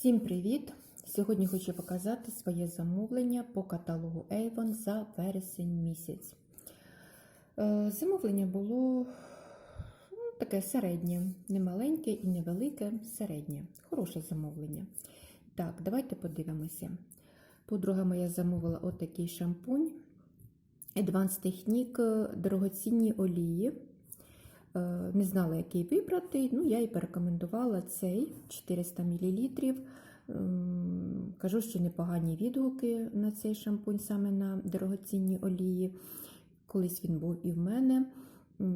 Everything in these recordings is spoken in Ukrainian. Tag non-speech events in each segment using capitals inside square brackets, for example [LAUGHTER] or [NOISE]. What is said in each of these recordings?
Всім привіт! Сьогодні хочу показати своє замовлення по каталогу Avon за вересень місяць. Е, Замовлення було ну, таке середнє, не маленьке і не велике, середнє. Хороше замовлення. Так, давайте подивимося. Подруга моя замовила отакий шампунь. Advanced Technique дорогоцінні олії. Е, Не знала, який вибрати. Ну, я і порекомендувала цей 400 мл. Ем, Кажу, що непогані відгуки на цей шампунь, саме на дорогоцінні олії. Колись він був і в мене,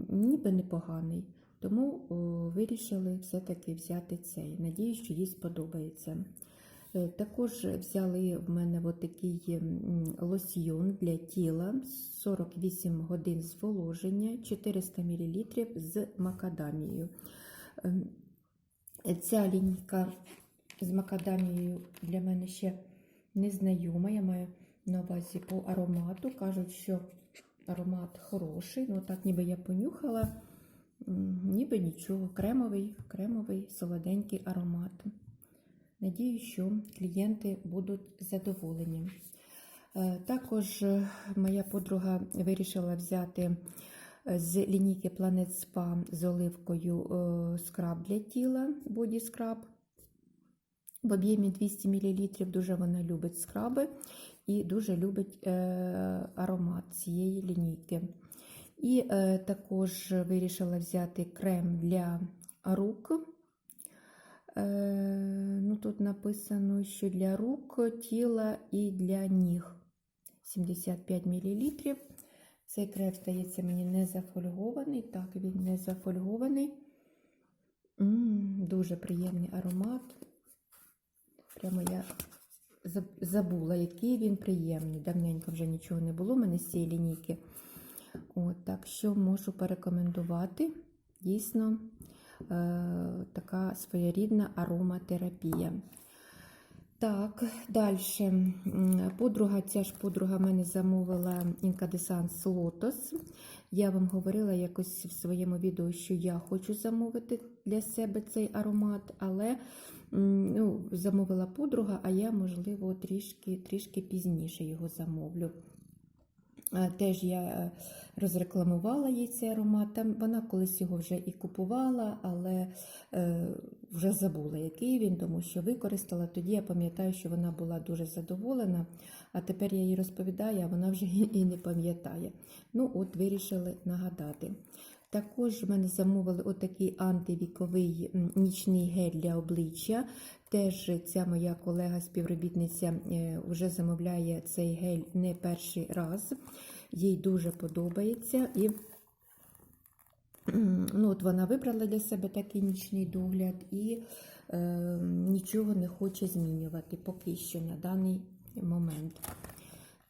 ніби непоганий. Тому вирішили все-таки взяти цей. Надіюсь, що їй сподобається. Е, Також взяли в мене такий лосьйон для тіла 48 годин зволоження, 400 мл з макадамією. Ем, Ця лінійка з макадамією для мене ще не знайома. Я маю на увазі по аромату. Кажуть, що аромат хороший. Ну, так ніби я понюхала, ніби нічого. Кремовий, кремовий, солоденький аромат. Надію, що клієнти будуть задоволені. Е, Також е, моя подруга вирішила взяти е, з лінійки Planet Spa з оливкою скраб для тіла, боді скраб. В об'ємі 200 мл дуже вона любить скраби і дуже любить аромат цієї лінійки. І також вирішила взяти крем для рук. Е, ну, Тут написано, що для рук, тіла і для ніг 75 мл. Цей крем, здається, мені не зафольгований. Так, він не зафольгований. М, дуже приємний аромат. Прямо я забула, який він приємний. Давненько вже нічого не було в мене з цієї лінійки. От, так що можу порекомендувати. Дійсно, така своєрідна ароматерапія. Так, далі. Подруга, ця ж подруга мене замовила інкадесанс Lotus. Я вам говорила якось в своєму відео, що я хочу замовити для себе цей аромат, але ну, замовила подруга, а я, можливо, трішки, трішки пізніше його замовлю. Теж я е, розрекламувала їй цей аромат. Там вона колись його вже і купувала, але е, вже забула, який він, тому що використала. Тоді я пам'ятаю, що вона була дуже задоволена, а тепер я їй розповідаю, а вона вже [LAUGHS] і не пам'ятає. Ну, от вирішили нагадати. Також в мене замовили отакий антивіковий нічний гель для обличчя. Теж ця моя колега-співробітниця е, вже замовляє цей гель не перший раз. Їй дуже подобається. І ну, от вона вибрала для себе такий нічний догляд і е, нічого не хоче змінювати поки що на даний момент.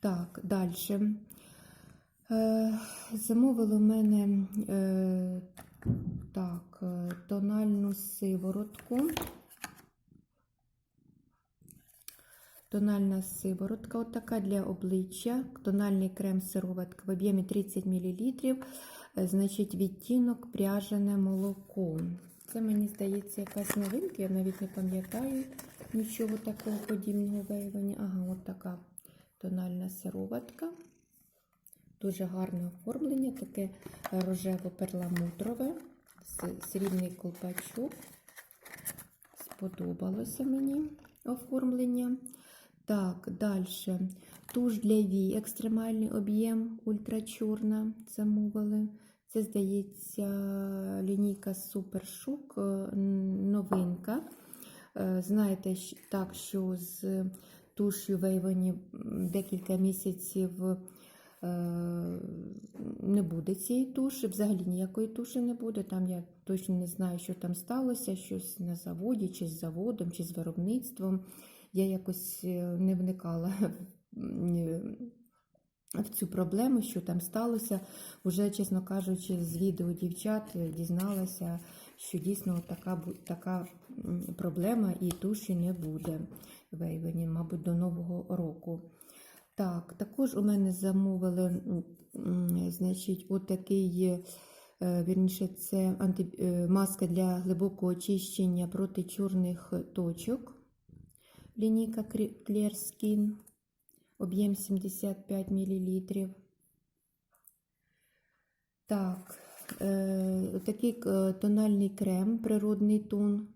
Так, далі. Е, замовили в мене е, так, е, тональну сиворотку. Тональна сиворотка от така для обличчя, тональний крем сироватка в об'ємі 30 мл, значить відтінок пряжене молоко. Це, мені здається, якась новинка, я навіть не пам'ятаю нічого такого подібного виявлення. Ага, от така тональна сироватка. Дуже гарне оформлення, таке рожево-перламутрове, с- срібний колпачок. Сподобалося мені оформлення. Так, далі. Туш для вій, екстремальний об'єм, ультрачорна замовили. Це, здається, лінійка Супершук, е, новинка. Е, Знаєте, так, що з туш'ю Вейвоні декілька місяців е, не буде цієї туші, взагалі ніякої туші не буде. Там я точно не знаю, що там сталося, щось на заводі, чи з заводом, чи з виробництвом. Я якось е, не вникала е, [LAUGHS] в цю проблему, що там сталося. Уже, чесно кажучи, з відео дівчат е, дізналася, що дійсно така, така проблема і туші не буде в мабуть, до Нового року. Так, також у мене замовили, значить, отакий, е, вірніше, це анти, е, маска для глибокого очищення проти чорних точок. лінійка Clear Skin, об'єм 75 мл. Так, е, такий е, тональний крем, природний тон.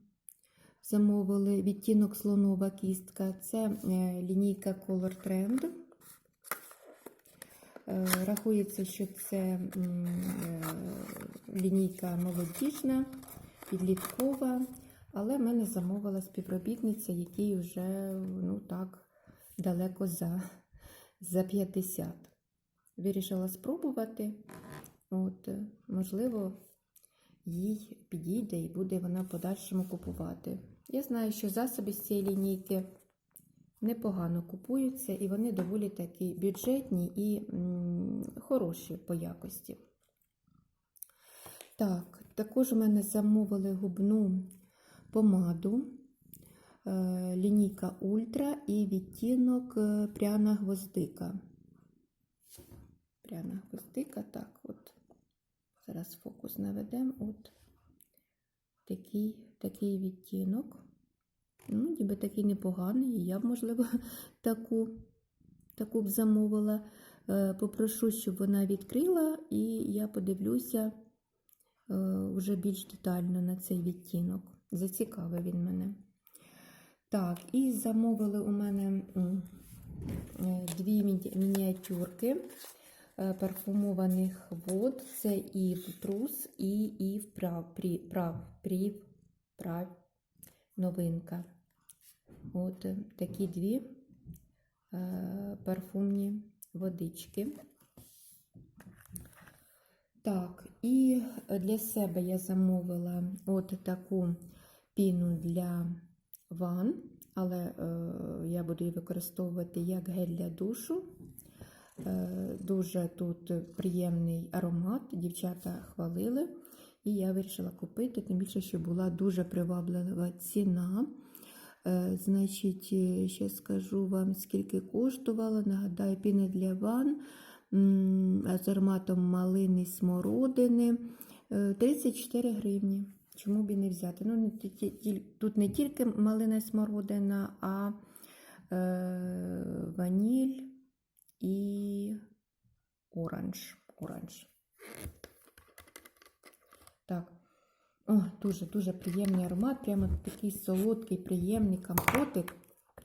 Замовили відтінок слонова кістка. Це лінійка Color Trend. Е, Рахується, що це е, лінійка молодіжна, підліткова, але в мене замовила співробітниця, який вже ну так, далеко за, за 50. Вирішила спробувати. От, можливо, їй підійде і буде вона в подальшому купувати. Я знаю, що засоби з цієї лінійки непогано купуються, і вони доволі такі бюджетні і хороші по якості. Так, також у мене замовили губну помаду, е, лінійка Ультра і відтінок е, пряна гвоздика. Пряна гвоздика, так, от. Зараз фокус наведемо. От такий, такий відтінок. Ну, ніби такий непоганий. і Я б, можливо, [LAUGHS] таку, таку б замовила. Е, Попрошу, щоб вона відкрила, і я подивлюся е, вже більш детально на цей відтінок. Зацікавив він мене. Так, і замовили у мене е, дві мініатюрки парфумованих вод. Це Ів Трус і Ів Прав, Прав, Прів, Прав, новинка. От е, такі дві е, парфумні водички. Так, і для себе я замовила от таку піну для ван, але е, я буду її використовувати як гель для душу. Е, дуже тут приємний аромат, дівчата хвалили, і я вирішила купити, тим більше, що була дуже приваблива ціна. Е, Значить, е, ще скажу вам, скільки коштувала. Нагадаю, піна для ван з ароматом малини смородини е, 34 гривні. Чому б і не взяти? Ну, тут не тільки малина смородина, а е, ваніль і оранж. оранж. Дуже-дуже приємний аромат, прямо такий солодкий, приємний компотик.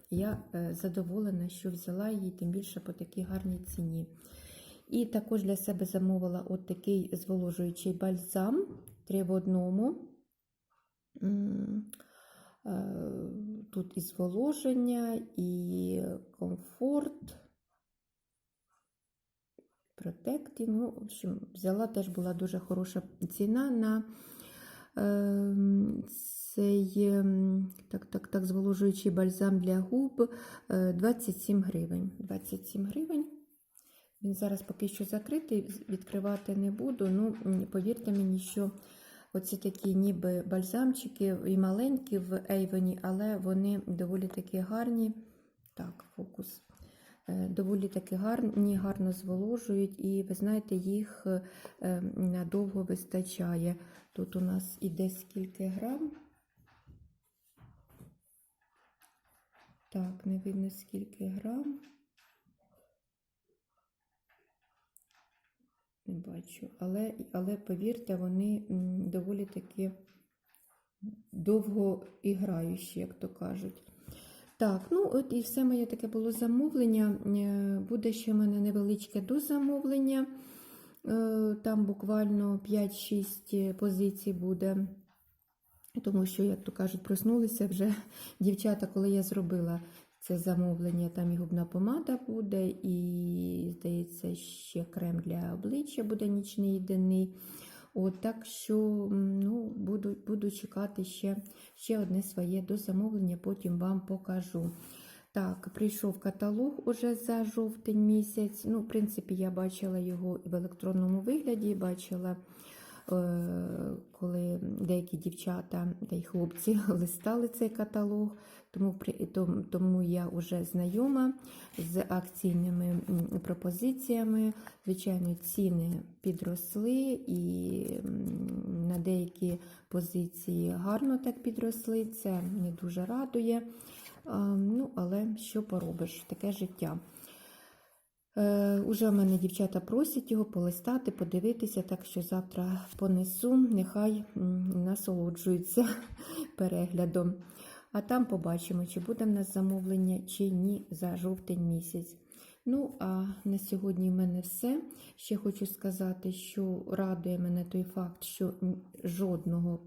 Я е, задоволена, що взяла її, тим більше по такій гарній ціні. І також для себе замовила от такий зволожуючий бальзам 3 в одному. Е, Тут і зволоження, і комфорт, протекті. Ну, в общем, взяла теж була дуже хороша ціна на цей ем, так, так, так, зволожуючий бальзам для губ е, 27 гривень. 27 гривень. Він зараз поки що закритий, відкривати не буду. Ну, повірте мені, що оці такі ніби бальзамчики і маленькі в Ейвені, але вони доволі такі гарні. Так, фокус. Е, Доволі таки гарні, гарно зволожують, і ви знаєте, їх е, надовго вистачає. Тут у нас іде скільки грам. Так, не видно скільки грам. Не бачу. Але, але повірте, вони доволі таки довго іграючі, як то кажуть. Так, ну от і все моє таке було замовлення. Е, Буде ще в мене невеличке дозамовлення. Е, Там буквально 5-6 позицій буде. Тому що, як то кажуть, проснулися вже [LAUGHS] дівчата, коли я зробила це замовлення, там і губна помада буде, і, здається, ще крем для обличчя буде нічний денний. От, так що ну, буду, буду чекати ще, ще одне своє дозамовлення, потім вам покажу. Так, прийшов каталог уже за жовтень місяць. Ну, в принципі, я бачила його в електронному вигляді, бачила, коли деякі дівчата та й хлопці [LAUGHS] листали цей каталог, тому, тому я вже знайома з акційними пропозиціями. Звичайно, ціни підросли і на деякі позиції гарно так підросли. Це не дуже радує. Ну, але що поробиш, таке життя. Е, уже в мене дівчата просять його полистати, подивитися, так що завтра понесу, нехай насолоджуються [LAUGHS] переглядом. А там побачимо, чи буде в нас замовлення, чи ні за жовтень місяць. Ну, а на сьогодні в мене все. Ще хочу сказати, що радує мене той факт, що жодного,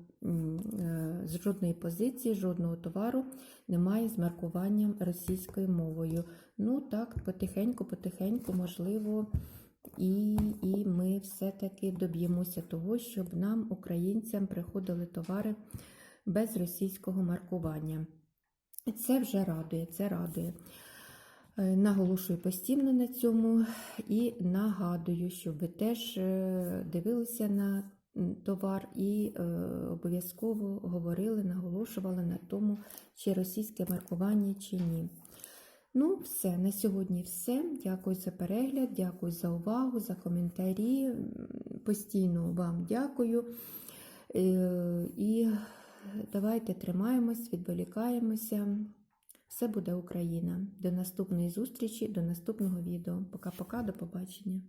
з жодної позиції, жодного товару немає з маркуванням російською мовою. Ну так, потихеньку, потихеньку, можливо, і, і ми все-таки доб'ємося того, щоб нам, українцям, приходили товари без російського маркування. Це вже радує, це радує. Е, Наголошую постійно на цьому і нагадую, щоб ви теж е, дивилися на товар і е, обов'язково говорили, наголошували на тому, чи російське маркування, чи ні. Ну, все, на сьогодні все. Дякую за перегляд, дякую за увагу, за коментарі. Постійно вам дякую. Е, І давайте тримаємось, відволікаємося. Все буде Україна. До наступної зустрічі, до наступного відео. Пока-пока, до побачення.